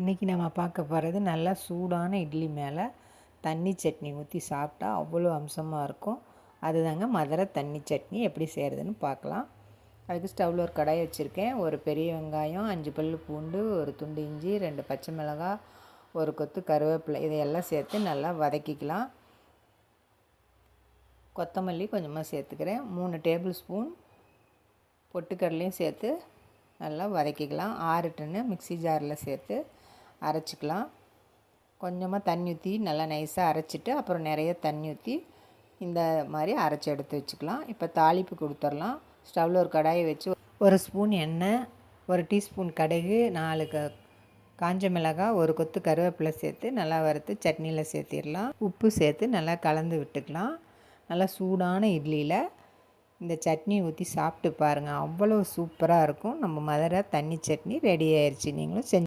இன்றைக்கி நம்ம பார்க்க போகிறது நல்லா சூடான இட்லி மேலே தண்ணி சட்னி ஊற்றி சாப்பிட்டா அவ்வளோ அம்சமாக இருக்கும். அதுதாங்க மதுரை தண்ணி சட்னி எப்படி செய்கிறதுன்னு பார்க்கலாம். அதுக்கு ஸ்டவ்வில் ஒரு கடாய் வச்சுருக்கேன். ஒரு பெரிய வெங்காயம் அஞ்சு பல் பூண்டு ஒரு துண்டு இஞ்சி ரெண்டு பச்சை மிளகாய் ஒரு கொத்து கருவேப்பிலை இதையெல்லாம் சேர்த்து நல்லா வதக்கிக்கலாம். கொத்தமல்லி கொஞ்சமாக சேர்த்துக்கிறேன். மூணு டேபிள் ஸ்பூன் பொட்டுக்கடலையும் சேர்த்து நல்லா வதக்கிக்கலாம். ஆறு டன்னு மிக்சி ஜாரில் சேர்த்து அரைச்சிக்கலாம். கொஞ்சமாக தண்ணி ஊற்றி நல்லா நைஸாக அரைச்சிட்டு அப்புறம் நிறைய தண்ணி ஊற்றி இந்த மாதிரி அரைச்சி எடுத்து வச்சுக்கலாம். இப்போ தாளிப்பு கொடுத்துர்லாம் ஸ்டவ்வில் ஒரு கடாயை வச்சு ஒரு ஸ்பூன் எண்ணெய் ஒரு டீஸ்பூன் கடுகு நாலு க காஞ்ச மிளகாய் ஒரு கொத்து கருவேப்பிலை சேர்த்து நல்லா வறுத்து சட்னியில் சேர்த்திடலாம். உப்பு சேர்த்து நல்லா கலந்து விட்டுக்கலாம். நல்லா சூடான இட்லியில் இந்த சட்னி ஊற்றி சாப்பிட்டு பாருங்கள் அவ்வளோ சூப்பராக இருக்கும். நம்ம மதுரை தண்ணி சட்னி ரெடி ஆயிடுச்சு நீங்களும் செஞ்சு